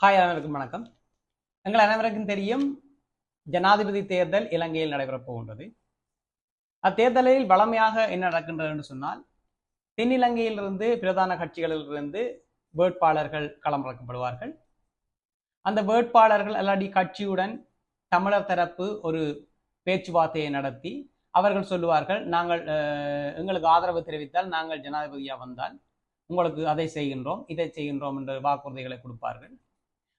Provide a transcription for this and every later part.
Hi அனைவருக்கும் வணக்கம். எங்கள் அனைவருக்கும் தெரியும் ஜனாதிபதி தேர்தல் இலங்கையில் நடைபெறப் போகின்றது. அத்தேர்தலில் வளமையாக என்ன நடக்கின்றது என்று சொன்னால் தென்னிலங்கையிலிருந்து பிரதான கட்சிகளிலிருந்து வேட்பாளர்கள் களமிறக்கப்படுவார்கள். அந்த வேட்பாளர்கள் அல்லாடி கட்சியுடன் தமிழர் தரப்பு ஒரு பேச்சுவார்த்தையை நடத்தி அவர்கள் சொல்லுவார்கள் நாங்கள் அஹ், எங்களுக்கு ஆதரவு தெரிவித்தால் நாங்கள் ஜனாதிபதியாக வந்தால் உங்களுக்கு அதை செய்கின்றோம் இதை செய்கின்றோம் என்ற வாக்குறுதிகளை கொடுப்பார்கள்.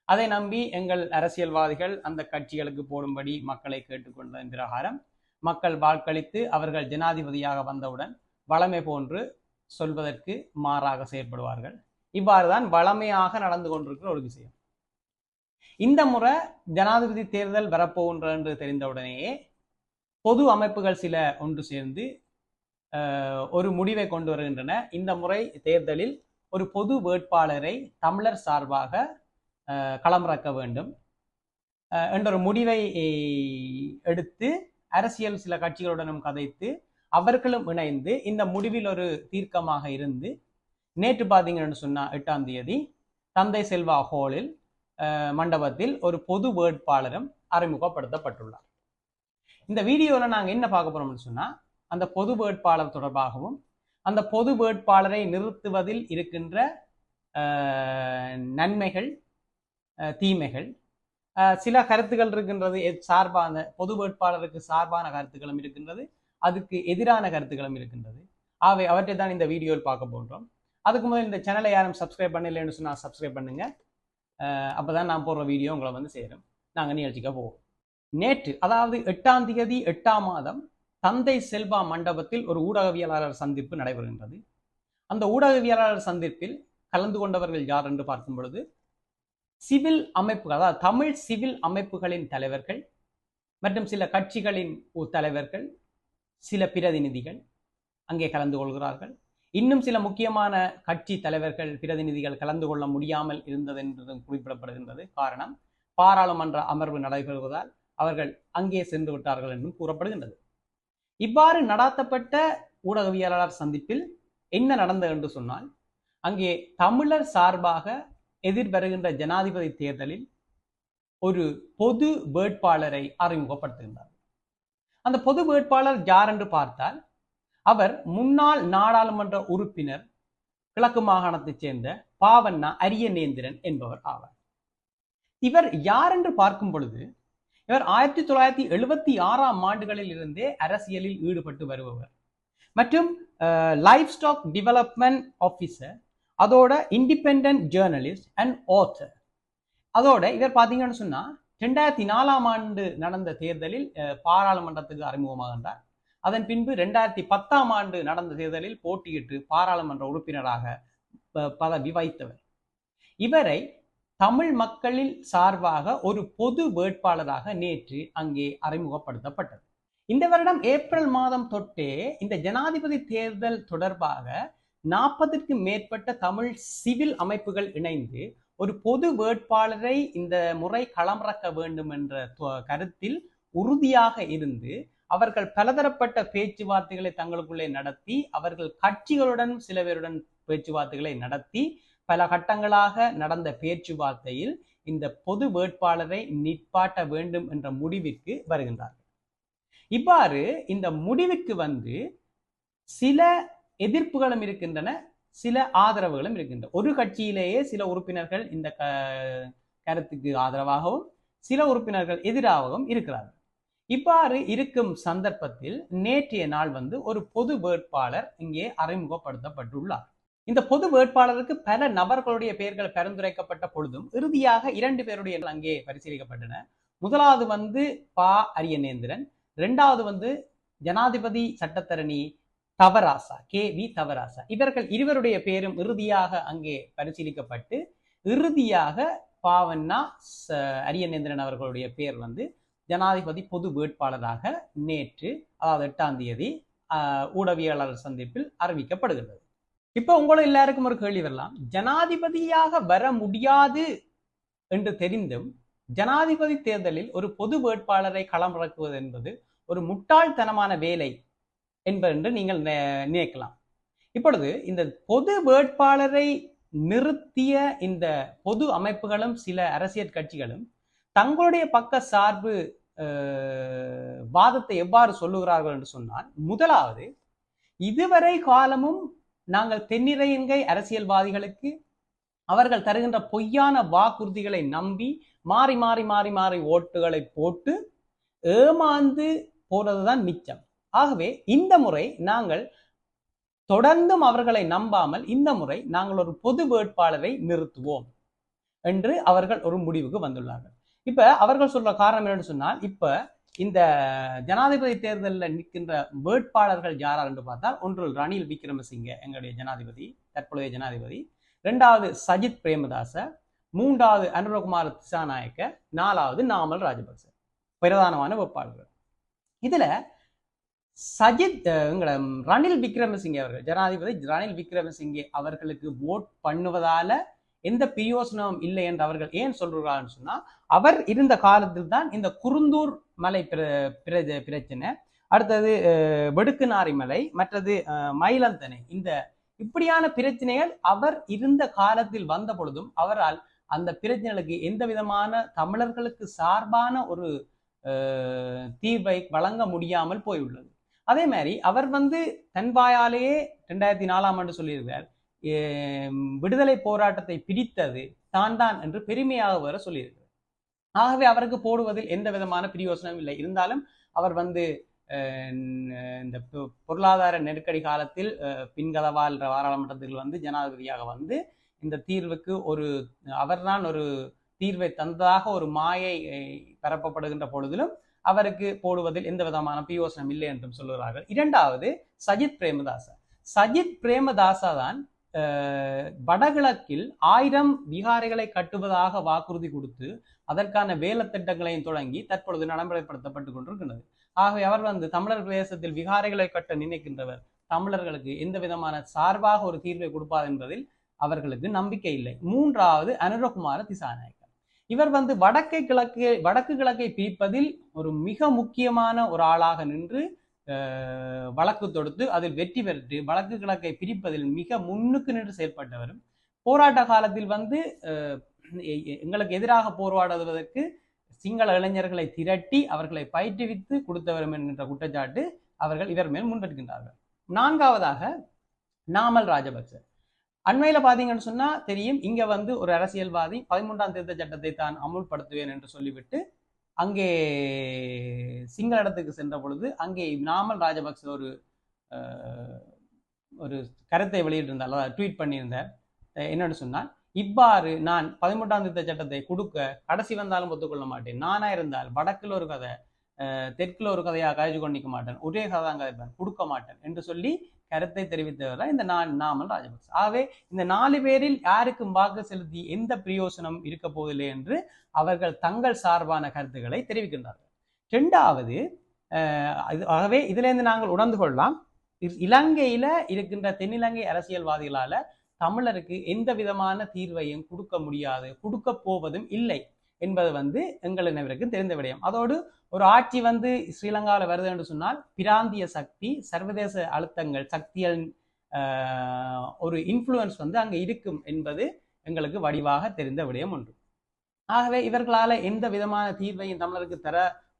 அதை நம்பி எங்கள் அரசியல்வாதிகள் அந்த கட்சிகளுக்கு போடும்படி மக்களை கேட்டுக்கொண்டதன் பிரகாரம் மக்கள் வாக்களித்து அவர்கள் ஜனாதிபதியாக வந்தவுடன் வளமை போன்று சொல்வதற்கு மாறாக செயற்படுவார்கள். இவ்வாறுதான் வளமையாக நடந்து கொண்டிருக்கிற ஒரு விஷயம். இந்த முறை ஜனாதிபதி தேர்தல் வரப்போகின்ற என்று தெரிந்தவுடனேயே பொது அமைப்புகள் சில ஒன்று சேர்ந்து அஹ், ஒரு முடிவை கொண்டு வருகின்றன. இந்த முறை தேர்தலில் ஒரு பொது வேட்பாளரை தமிழர் சார்பாக களமிறக்க வேண்டும். என்ற ஒரு முடிவை எடுத்து அரசியல் சில கட்சிகளுடனும் கதைத்து அவர்களும் இணைந்து இந்த முடிவில் ஒரு தீர்க்கமாக இருந்து நேற்று பார்த்தீங்கன்னு சொன்னா எட்டாம் தேதி தந்தை செல்வா ஹோலில் மண்டபத்தில் ஒரு பொது வேட்பாளரும் அறிமுகப்படுத்தப்பட்டுள்ளார். இந்த வீடியோவில் நாங்கள் என்ன பார்க்க போறோம்னு சொன்னால் அந்த பொது வேட்பாளர் தொடர்பாகவும் அந்த பொது வேட்பாளரை நிறுத்துவதில் இருக்கின்ற நன்மைகள் தீமைகள். சில கருத்துக்கள் இருக்கின்றது சார்பான பொது வேட்பாளருக்கு சார்பான கருத்துக்களும் இருக்கின்றது. அதுக்கு எதிரான கருத்துக்களும் இருக்கின்றது. ஆகவே அவற்றை தான் இந்த வீடியோவில் பார்க்க போன்றோம் அதுக்கு முதல் இந்த சேனலை யாரும் சப்ஸ்கிரைப் பண்ணலைன்னு சொன்னால் சப்ஸ்கிரைப் பண்ணுங்க. அஹ், அப்பதான் நான் போடுற வீடியோ உங்களை வந்து சேரும். நாங்கள் நிகழ்ச்சிக்க போவோம். நேற்று அதாவது எட்டாம் தேதி எட்டாம் மாதம் தந்தை செல்வா மண்டபத்தில் ஒரு ஊடகவியலாளர் சந்திப்பு நடைபெறுகின்றது. அந்த ஊடகவியலாளர் சந்திப்பில் கலந்து கொண்டவர்கள் யார் என்று பார்க்கும் பொழுது சிவில் அமைப்புகள் அதாவது தமிழ் சிவில் அமைப்புகளின் தலைவர்கள் மற்றும் சில கட்சிகளின் தலைவர்கள் சில பிரதிநிதிகள் அங்கே கலந்து கொள்கிறார்கள். இன்னும் சில முக்கியமான கட்சி தலைவர்கள் பிரதிநிதிகள் கலந்து கொள்ள முடியாமல் இருந்தது என்றதும் குறிப்பிடப்படுகின்றது. காரணம் பாராளுமன்ற அமர்வு நடைபெறுவதால் அவர்கள் அங்கே சென்று விட்டார்கள் என்றும் கூறப்படுகின்றது. இவ்வாறு நடாத்தப்பட்ட ஊடகவியலாளர் சந்திப்பில் என்ன நடந்தது என்று சொன்னால் அங்கே தமிழர் சார்பாக எதிர்வருகின்ற ஜனாதிபதி தேர்தலில் ஒரு பொது வேட்பாளரை அறிமுகப்படுத்துகின்றார். அந்த பொது வேட்பாளர் யார் என்று பார்த்தால் அவர் முன்னாள் நாடாளுமன்ற உறுப்பினர் கிழக்கு மாகாணத்தைச் சேர்ந்த பாவண்ணா அரியநேந்திரன் என்பவர் ஆவார். இவர் யார் என்று பார்க்கும் பொழுது இவர் ஆயிரத்தி தொள்ளாயிரத்தி எழுபத்தி ஆறாம் ஆண்டுகளில் இருந்தே அரசியலில் ஈடுபட்டு வருபவர். மற்றும் லைஃப் ஸ்டாக் டெவலப்மெண்ட் ஆஃபீஸர் அதோட இண்டிபெண்ட் ஜேர்னலிஸ்ட் அண்ட் ஆத்தர் அதோட இவர் பார்த்தீங்கன்னு சொன்னால் ரெண்டாயிரத்தி நாலாம் ஆண்டு நடந்த தேர்தலில் பாராளுமன்றத்துக்கு அறிமுகமாகின்றார் அதன் பின்பு ரெண்டாயிரத்தி பத்தாம் ஆண்டு நடந்த தேர்தலில் போட்டியிட்டு பாராளுமன்ற உறுப்பினராக பதவி வைத்தவர் இவரை தமிழ் மக்களில் சார்பாக ஒரு பொது வேட்பாளராக நேற்று அங்கே அறிமுகப்படுத்தப்பட்டது. இந்த வருடம் ஏப்ரல் மாதம் தொட்டே இந்த ஜனாதிபதி தேர்தல் தொடர்பாக நாற்பதுக்கும் மேற்பட்ட தமிழ் சிவில் அமைப்புகள் இணைந்து ஒரு பொது வேட்பாளரை இந்த முறை களமிறக்க வேண்டும் என்ற தொ- கருத்தில் உறுதியாக இருந்து அவர்கள் பலதரப்பட்ட பேச்சுவார்த்தைகளை தங்களுக்குள்ளே நடத்தி அவர்கள் கட்சிகளுடன் சில பேருடன் பேச்சுவார்த்தைகளை நடத்தி பல கட்டங்களாக நடந்த பேச்சுவார்த்தையில் இந்த பொது வேட்பாளரை நிற்பாட்ட வேண்டும் என்ற முடிவிற்கு வருகின்றார்கள். இவ்வாறு இந்த முடிவுக்கு வந்து சில எதிர்ப்புகளும் இருக்கின்றன சில ஆதரவுகளும் இருக்கின்றன. ஒரு கட்சியிலேயே சில உறுப்பினர்கள் இந்த க- கருத்துக்கு ஆதரவாகவும் சில உறுப்பினர்கள் எதிராகவும் இருக்கிறார்கள். இவ்வாறு இருக்கும் சந்தர்ப்பத்தில் நேற்றைய நாள் வந்து ஒரு பொது வேட்பாளர் இங்கே அறிமுகப்படுத்தப்பட்டுள்ளார். இந்த பொது வேட்பாளருக்கு பல நபர்களுடைய பெயர்கள் பரிந்துரைக்கப்பட்ட பொழுதும் இறுதியாக இரண்டு பேருடைய அங்கே பரிசீலிக்கப்பட்டன. முதலாவது வந்து பா அரியநேந்திரன் இரண்டாவது வந்து ஜனாதிபதி சட்டத்தரணி தவராசா கே வி தவராசா. இவர்கள் இருவருடைய பேரும் இறுதியாக அங்கே பரிசீலிக்கப்பட்டு இறுதியாக பாவண்ணா அரியநேந்திரன் அவர்களுடைய பேர் வந்து ஜனாதிபதி பொது வேட்பாளராக நேற்று அதாவது எட்டாம் தேதி ஆஹ், ஊடகவியலாளர் சந்திப்பில் அறிவிக்கப்படுகிறது. இப்போ உங்களை எல்லாருக்கும் ஒரு கேள்வி வரலாம். ஜனாதிபதியாக வர முடியாது என்று தெரிந்தும் ஜனாதிபதி தேர்தலில் ஒரு பொது வேட்பாளரை களமிறக்குவது என்பது ஒரு முட்டாள்தனமான வேலை என்பதென்று நீங்கள் நினைக்கலாம். இப்பொழுது இந்த பொது வேட்பாளரை நிறுத்திய இந்த பொது அமைப்புகளும் சில அரசியல் கட்சிகளும் தங்களுடைய பக்க சார்பு வாதத்தை எவ்வாறு சொல்லுகிறார்கள் என்று சொன்னால் முதலாவது இதுவரை காலமும் நாங்கள் தென்னிறையங்கை அரசியல்வாதிகளுக்கு அவர்கள் தருகின்ற பொய்யான வாக்குறுதிகளை நம்பி மாறி மாறி மாறி மாறி ஓட்டுகளை போட்டு ஏமாந்து போறதுதான் மிச்சம். ஆகவே இந்த முறை நாங்கள் தொடர்ந்தும் அவர்களை நம்பாமல் இந்த முறை நாங்கள் ஒரு பொது வேட்பாளரை நிறுத்துவோம் என்று அவர்கள் ஒரு முடிவுக்கு வந்துள்ளார்கள். இப்ப அவர்கள் சொல்ற காரணம் என்னன்னு சொன்னால் இப்ப இந்த ஜனாதிபதி தேர்தலில் நிற்கின்ற வேட்பாளர்கள் யாரார் என்று பார்த்தால் ஒன்று ரணில் விக்ரமசிங்க எங்களுடைய ஜனாதிபதி தற்போதைய ஜனாதிபதி ரெண்டாவது சஜித் பிரேமதாச மூன்றாவது அனுரகுமார் திசாநாயக்க நாலாவது நாமல் ராஜபக்ச பிரதானமான வேட்பாளர்கள். இதுல சஜித் அஹ், ரணில் விக்ரமசிங்கே அவர்கள் ஜனாதிபதி ரணில் விக்ரமசிங்கே அவர்களுக்கு ஓட் பண்ணுவதால எந்த பிரயோசனமும் இல்லை என்று அவர்கள் ஏன் சொல்றாங்கன்னு சொன்னா அவர் இருந்த காலத்தில் தான் இந்த குருந்தூர் மலை பிர- பிரச்சனை அடுத்தது வெடுக்குநாரி மலை மற்றது அஹ், மயிலந்தனை இந்த இப்படியான பிரச்சனைகள் அவர் இருந்த காலத்தில் வந்த பொழுதும் அவரால் அந்த பிரச்சனைகளுக்கு எந்த விதமான தமிழர்களுக்கு சார்பான ஒரு தீர்வை வழங்க முடியாமல் போயுள்ளது அதே மாதிரி அவர் வந்து தன் வாயாலேயே ரெண்டாயிரத்தி நாலாம் ஆண்டு சொல்லியிருக்கிறார் விடுதலை போராட்டத்தை பிடித்தது தான் தான் என்று பெருமையாக வர சொல்லியிருக்கிறார். ஆகவே அவருக்கு போடுவதில் எந்த விதமான பிரியோசனமும் இல்லை. இருந்தாலும் அவர் வந்து இந்த பொ- பொருளாதார நெருக்கடி காலத்தில் அஹ், பின்கதவால் பாராளுமன்றத்தில் வந்து ஜனாதிபதியாக வந்து இந்த தீர்வுக்கு ஒரு அவர்தான் ஒரு தீர்வை தந்ததாக ஒரு மாயை பரப்பப்படுகின்ற பொழுதிலும் அவருக்கு போடுவதில் எந்த விதமான பிரயோசனம் இல்லை என்றும் சொல்லுகிறார்கள். இரண்டாவது சஜித் பிரேமதாசா. சஜித் பிரேமதாசா தான் வடகிழக்கில் ஆயிரம் விகாரைகளை கட்டுவதாக வாக்குறுதி கொடுத்து அதற்கான வேலை திட்டங்களையும் தொடங்கி தற்பொழுது நடைமுறைப்படுத்தப்பட்டு கொண்டிருக்கிறது ஆகவே அவர் வந்து தமிழர் பிரதேசத்தில் விகாரைகளை கட்ட நினைக்கின்றவர். தமிழர்களுக்கு எந்த விதமான சார்பாக ஒரு தீர்வை கொடுப்பார் என்பதில் அவர்களுக்கு நம்பிக்கை இல்லை. மூன்றாவது அனுரகுமார திசாநாயக் இவர் வந்து வடக்கை கிழக்கு வடக்கு கிழக்கை பிரிப்பதில் ஒரு மிக முக்கியமான ஒரு ஆளாக நின்று வழக்கு தொடுத்து அதில் வெற்றி பெற்று வடக்கு கிழக்கை பிரிப்பதில் மிக முன்னுக்கு நின்று செயற்பட்டவரும். போராட்ட காலத்தில் வந்து எங்களுக்கு எதிராக போராடுவதற்கு சிங்கள இளைஞர்களை திரட்டி அவர்களை பயிற்றுவித்து கொடுத்தவரும் என்கின்ற குற்றச்சாட்டு அவர்கள் இவர் மேல் முன்வைக்கின்றார்கள் நான்காவதாக நாமல் ராஜபக்ச. அண்மையில் பார்த்தீங்கன்னு சொன்னால் தெரியும். இங்கே வந்து ஒரு அரசியல்வாதி பதிமூன்றாம் திருத்த சட்டத்தை தான் அமுல்படுத்துவேன் என்று சொல்லிவிட்டு அங்கே சிங்கள இடத்துக்கு சென்ற பொழுது அங்கே நாமல் ராஜபக்ச ஒரு ஒரு கருத்தை வெளியிட்டிருந்தார். அதாவது ட்வீட் பண்ணியிருந்தார். அஹ் என்னன்னு சொன்னால் இவ்வாறு நான் பதிமூன்றாம் திருத்த சட்டத்தை கொடுக்க கடைசி வந்தாலும் ஒத்துக்கொள்ள மாட்டேன். நானா இருந்தால் வடக்கில் ஒரு கதை தெற்கில் ஒரு கதையாக காய்ச்சி கொண்டிக்க மாட்டேன். ஒரே கதை தான் கதைப்பேன் கொடுக்க மாட்டேன் என்று சொல்லி கருத்தை தெரிவித்தவர் தான் இந்த நான் நாமல் ராஜபக்ச. ஆகவே இந்த நாலு பேரில் யாருக்கும் வாக்கு செலுத்தி எந்த பிரயோசனம் இருக்க போவதில்லை என்று அவர்கள் தங்கள் சார்பான கருத்துக்களை தெரிவிக்கின்றார்கள். இரண்டாவது ஆகவே இதிலிருந்து நாங்கள் உணர்ந்து கொள்ளலாம் இலங்கையில இருக்கின்ற தென்னிலங்கை அரசியல்வாதிகளால தமிழருக்கு எந்த விதமான தீர்வையும் கொடுக்க முடியாது கொடுக்க போவதும் இல்லை. என்பது வந்து எங்கள் அனைவருக்கும் தெரிந்த விடயம். அதோடு ஒரு ஆட்சி வந்து ஸ்ரீலங்காவில் வருது என்று சொன்னால் பிராந்திய சக்தி சர்வதேச அழுத்தங்கள் சக்திகள் ஆஹ், ஒரு இன்ஃப்ளூயன்ஸ் வந்து அங்கே இருக்கும் என்பது எங்களுக்கு வடிவாக தெரிந்த விடயம் ஒன்று. ஆகவே இவர்களால எந்த விதமான தீர்வையும் தமிழருக்கு தர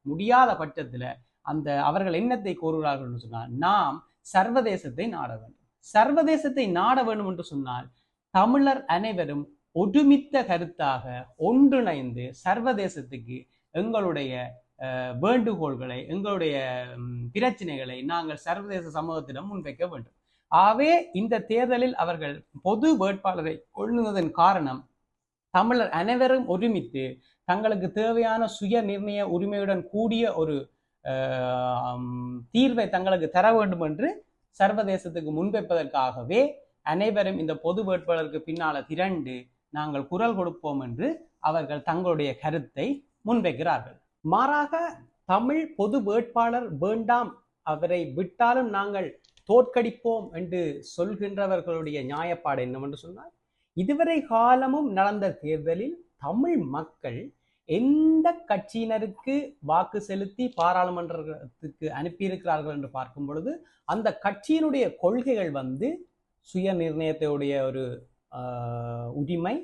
முடியாத பட்சத்துல அந்த அவர்கள் என்னத்தை கோருகிறார்கள் என்று சொன்னால் நாம் சர்வதேசத்தை நாட வேண்டும். சர்வதேசத்தை நாட வேண்டும் என்று சொன்னால் தமிழர் அனைவரும் ஒருமித்த கருத்தாக ஒன்றிணைந்து சர்வதேசத்துக்கு எங்களுடைய வேண்டுகோள்களை எங்களுடைய பிரச்சனைகளை நாங்கள் சர்வதேச சமூகத்திடம் முன்வைக்க வேண்டும். ஆகவே இந்த தேர்தலில் அவர்கள் பொது வேட்பாளரை கொள்ளுவதன் காரணம் தமிழர் அனைவரும் ஒருமித்து தங்களுக்கு தேவையான சுய நிர்ணய உரிமையுடன் கூடிய ஒரு தீர்வை தங்களுக்கு தர வேண்டும் என்று சர்வதேசத்துக்கு முன்வைப்பதற்காகவே அனைவரும் இந்த பொது வேட்பாளருக்கு பின்னால திரண்டு நாங்கள் குரல் கொடுப்போம் என்று அவர்கள் தங்களுடைய கருத்தை முன்வைக்கிறார்கள். மாறாக தமிழ் பொது வேட்பாளர் வேண்டாம் அவரை விட்டாலும் நாங்கள் தோற்கடிப்போம் என்று சொல்கின்றவர்களுடைய நியாயப்பாடு என்னவென்று சொன்னால் இதுவரை காலமும் நடந்த தேர்தலில் தமிழ் மக்கள் எந்த கட்சியினருக்கு வாக்கு செலுத்தி பாராளுமன்றத்துக்கு அனுப்பியிருக்கிறார்கள் என்று பார்க்கும் பொழுது அந்த கட்சியினுடைய கொள்கைகள் வந்து சுய நிர்ணயத்தையுடைய ஒரு உரிமை.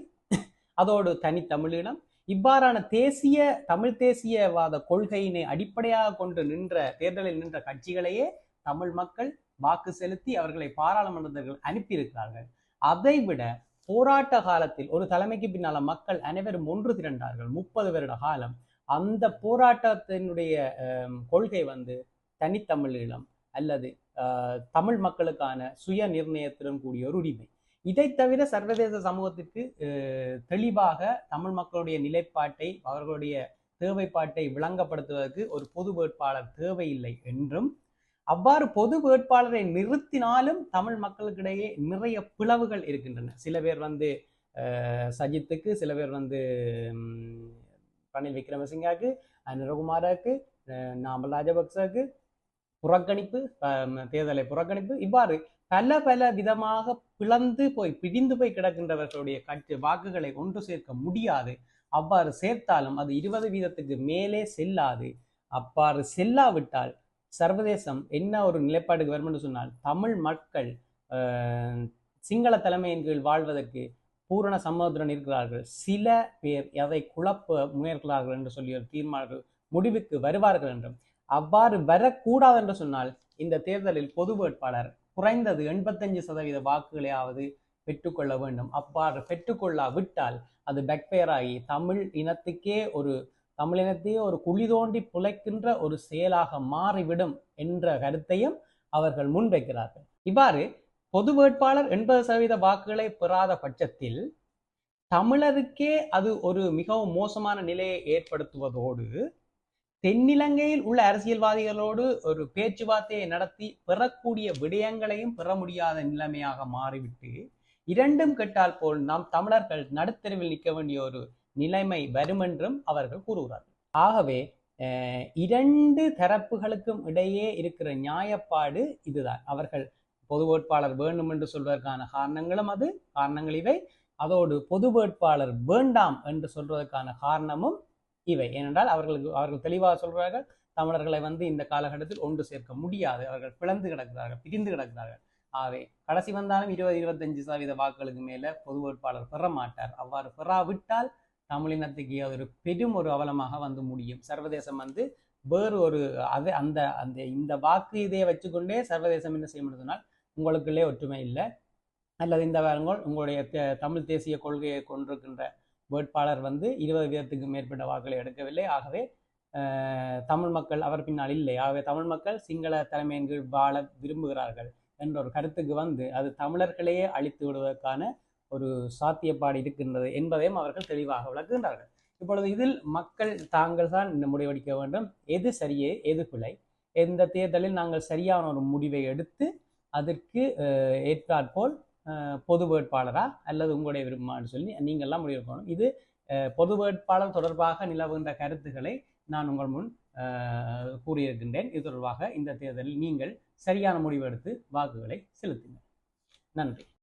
அதோடு தனித்தமிழினம் இவ்வாறான தேசிய தமிழ் தேசியவாத கொள்கையினை அடிப்படையாக கொண்டு நின்ற தேர்தலில் நின்ற கட்சிகளையே தமிழ் மக்கள் வாக்கு செலுத்தி அவர்களை பாராளுமன்றத்தில் அனுப்பியிருக்கிறார்கள். அதைவிட போராட்ட காலத்தில் ஒரு தலைமைக்கு பின்னால மக்கள் அனைவரும் ஒன்று திரண்டார்கள் முப்பது வருட காலம். அந்த போராட்டத்தினுடைய கொள்கை வந்து தனித்தமிழீழம் அல்லது ஆஹ், தமிழ் மக்களுக்கான சுய நிர்ணயத்துடன் கூடிய ஒரு உரிமை. இதை தவிர சர்வதேச சமூகத்திற்கு தெளிவாக தமிழ் மக்களுடைய நிலைப்பாட்டை அவர்களுடைய தேவைப்பாட்டை விளங்கப்படுத்துவதற்கு ஒரு பொது வேட்பாளர் தேவையில்லை என்றும் அவ்வாறு பொது வேட்பாளரை நிறுத்தினாலும் தமிழ் மக்களுக்கிடையே நிறைய பிளவுகள் இருக்கின்றன. சில பேர் வந்து சஜித்துக்கு சில பேர் வந்து ரணில் விக்ரமசிங்காக்கு நிரகுமாராக்கு நாமல் ராஜபக்சாவுக்கு புறக்கணிப்பு தேர்தலை புறக்கணிப்பு இவ்வாறு பல பல விதமாக பிளந்து போய் பிடிந்து போய் கிடக்கின்றவர்களுடைய கட்சி வாக்குகளை ஒன்று சேர்க்க முடியாது. அவ்வாறு சேர்த்தாலும் அது இருபது வீதத்துக்கு மேலே செல்லாது. அவ்வாறு செல்லாவிட்டால் சர்வதேசம் என்ன ஒரு நிலைப்பாடுக்கு வரும் என்று சொன்னால் தமிழ் மக்கள் சிங்கள தலைமையின் கீழ் வாழ்வதற்கு பூரண சம்மதத்துடன் இருக்கிறார்கள். சில பேர் எதை குழப்ப முயற்கிறார்கள் என்று சொல்லி ஒரு தீர்மானங்கள் முடிவுக்கு வருவார்கள் என்றும் அவ்வாறு வரக்கூடாது என்று சொன்னால் இந்த தேர்தலில் பொது வேட்பாளர் குறைந்தது எண்பத்தஞ்சு சதவீத வாக்குகளையாவது பெற்றுக்கொள்ள வேண்டும். அவ்வாறு பெற்றுக்கொள்ளாவிட்டால் அது பேக்ஃபயர் ஆகி தமிழ் இனத்துக்கே ஒரு தமிழ் இனத்தையே ஒரு குழி தோண்டி புழைக்கின்ற ஒரு செயலாக மாறிவிடும் என்ற கருத்தையும் அவர்கள் முன்வைக்கிறார்கள். இவ்வாறு பொது வேட்பாளர் எண்பது சதவீத வாக்குகளை பெறாத பட்சத்தில் தமிழருக்கே அது ஒரு மிகவும் மோசமான நிலையை ஏற்படுத்துவதோடு தென்னிலங்கையில் உள்ள அரசியல்வாதிகளோடு ஒரு பேச்சுவார்த்தையை நடத்தி பெறக்கூடிய விடயங்களையும் பெற முடியாத நிலைமையாக மாறிவிட்டு இரண்டும் கெட்டால் போல் நாம் தமிழர்கள் நடுத்தெருவில் நிற்க வேண்டிய ஒரு நிலைமை வரும் என்றும் அவர்கள் கூறுகிறார்கள். ஆகவே இரண்டு தரப்புகளுக்கும் இடையே இருக்கிற நியாயப்பாடு இதுதான். அவர்கள் பொது வேட்பாளர் வேண்டும் என்று சொல்வதற்கான காரணங்களும் அது காரணங்கள் இவை. அதோடு பொது வேட்பாளர் வேண்டாம் என்று சொல்வதற்கான காரணமும் இவை. ஏனென்றால் அவர்களுக்கு அவர்கள் தெளிவாக சொல்கிறார்கள் தமிழர்களை வந்து இந்த காலகட்டத்தில் ஒன்று சேர்க்க முடியாது. அவர்கள் பிளந்து கிடக்கிறார்கள் பிரிந்து கிடக்கிறார்கள். ஆகவே கடைசி வந்தாலும் இருபது இருபத்தஞ்சு சதவீத வாக்குகளுக்கு மேலே பொது வேட்பாளர் பெற மாட்டார். அவ்வாறு பெறாவிட்டால் தமிழினத்துக்கு ஒரு பெரும் ஒரு அவலமாக வந்து முடியும். சர்வதேசம் வந்து வேறு ஒரு அது அந்த அந்த இந்த வாக்கு இதையை வச்சுக்கொண்டே சர்வதேசம் என்ன செய்ய முடியுதுனால் உங்களுக்குள்ளே ஒற்றுமை இல்லை. அல்லது இந்த வாரங்கள் உங்களுடைய தே- தமிழ் தேசிய கொள்கையை கொண்டிருக்கின்ற வேட்பாளர் வந்து இருபது வீதத்துக்கு மேற்பட்ட வாக்குகளை எடுக்கவில்லை. ஆகவே தமிழ் மக்கள் அவர் பின்னால் இல்லை. ஆகவே தமிழ் மக்கள் சிங்கள தலைமையின் கீழ் வாழ விரும்புகிறார்கள் என்ற ஒரு கருத்துக்கு வந்து அது தமிழர்களையே அழித்து விடுவதற்கான ஒரு சாத்தியப்பாடு இருக்கின்றது என்பதையும் அவர்கள் தெளிவாக விளக்குகின்றார்கள். இப்பொழுது இதில் மக்கள் தாங்கள் தான் இந்த முடிவெடுக்க வேண்டும். எது சரியே எது பிழை எந்த தேர்தலில் நாங்கள் சரியான ஒரு முடிவை எடுத்து அதற்கு ஏற்றாற்போல் பொது வேட்பாளரா அல்லது உங்களுடைய விருப்பமானு சொல்லி நீங்கள்லாம் முடிவெடுக்கணும் இது பொது வேட்பாளர் தொடர்பாக நிலவுகின்ற கருத்துக்களை நான் உங்கள் முன் கூறியிருக்கின்றேன். இது தொடர்பாக இந்த தேர்தலில் நீங்கள் சரியான முடிவு எடுத்து வாக்குகளை செலுத்துங்கள். நன்றி.